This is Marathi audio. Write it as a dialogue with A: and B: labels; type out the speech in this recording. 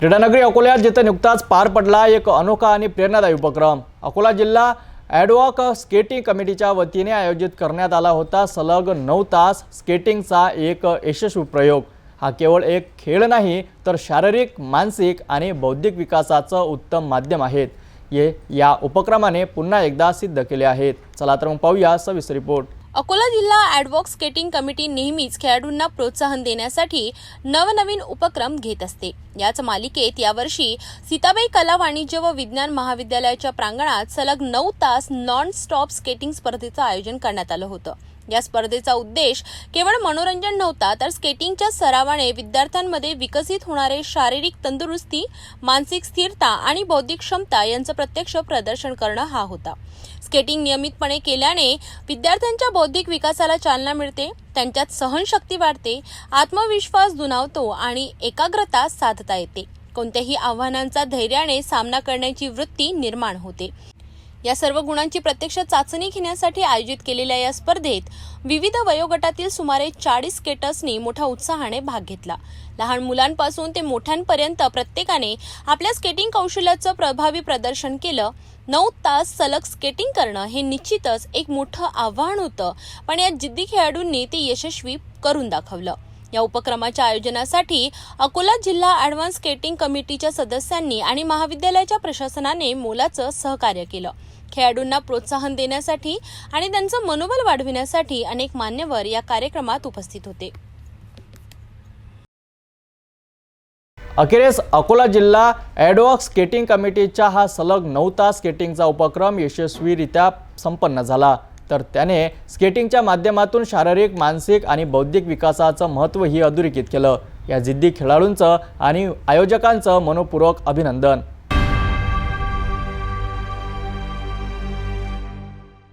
A: क्रीडानगरी अकोल्यात जिथे नुकताच पार पडला एक अनोखा आणि प्रेरणादायी उपक्रम. अकोला जिल्हा ॲडवॉक स्केटिंग कमिटीच्या वतीने आयोजित करण्यात आला होता. सलग नऊ तास स्केटिंगचा एक यशस्वी प्रयोग. हा केवळ एक खेळ नाही तर शारीरिक मानसिक आणि बौद्धिक विकासाचं उत्तम माध्यम आहेत. ये या उपक्रमाने पुन्हा एकदा सिद्ध केले आहेत. चला तर मग पाहूया सविस्तर रिपोर्ट.
B: अकोला जिल्हा ॲडवॉक स्केटिंग कमिटी नेहमीच खेळाडूंना प्रोत्साहन देण्यासाठी नवनवीन उपक्रम घेत असते. याच मालिकेत यावर्षी सीताबाई कला वाणिज्य व विज्ञान महाविद्यालयाच्या प्रांगणात सलग नऊ तास नॉन स्टॉप स्केटिंग स्पर्धेचं आयोजन करण्यात आलं होतं. या स्पर्धेचा उद्देश केवळ मनोरंजन नव्हता तर स्केटिंगच्या सरावाने विद्यार्थ्यांमध्ये विकसित होणारे शारीरिक तंदुरुस्ती मानसिक स्थिरता आणि बौद्धिक क्षमता यांचं प्रत्यक्ष प्रदर्शन करणं हा होता. स्केटिंग नियमितपणे केल्याने विद्यार्थ्यांच्या बौद्धिक विकासाला चालना मिळते त्यांच्यात सहनशक्ती वाढते आत्मविश्वास दुनावतो आणि एकाग्रता साधता येते. कोणत्याही आव्हानांचा धैर्याने सामना करण्याची वृत्ती निर्माण होते. या सर्व गुणांची प्रत्यक्ष चाचणी घेण्यासाठी आयोजित केलेल्या या स्पर्धेत विविध वयोगटातील सुमारे चाळीस स्केटर्सनी मोठ्या उत्साहाने भाग घेतला. लहान मुलांपासून ते मोठ्यांपर्यंत प्रत्येकाने आपल्या स्केटिंग कौशल्याचं प्रभावी प्रदर्शन केलं. नऊ तास सलग स्केटिंग करणं हे निश्चितच एक मोठं आव्हान होतं. पण या जिद्दी खेळाडूंनी ते यशस्वी करून दाखवलं. या उपक्रमाच्या आयोजनासाठी अकोला जिल्हा ॲडव्हान्स स्केटिंग कमिटीच्या सदस्यांनी आणि महाविद्यालयाच्या प्रशासनाने मोलाचं सहकार्य केलं. खेळाडूंना प्रोत्साहन देण्यासाठी आणि त्यांचं मनोबल वाढविण्यासाठी अनेक मान्यवर या कार्यक्रमात उपस्थित होते.
A: अखेरीस अकोला जिल्हा ॲडवॉक स्केटिंग कमिटीच्या हा सलग नऊ तास स्केटिंगचा उपक्रम यशस्वीरित्या संपन्न झाला. तर त्याने स्केटिंगच्या माध्यमातून शारीरिक मानसिक आणि बौद्धिक विकासाचं महत्त्वही अधोरेखित केलं. या जिद्दी खेळाडूंचं आणि आयोजकांचं मनोपूर्वक अभिनंदन.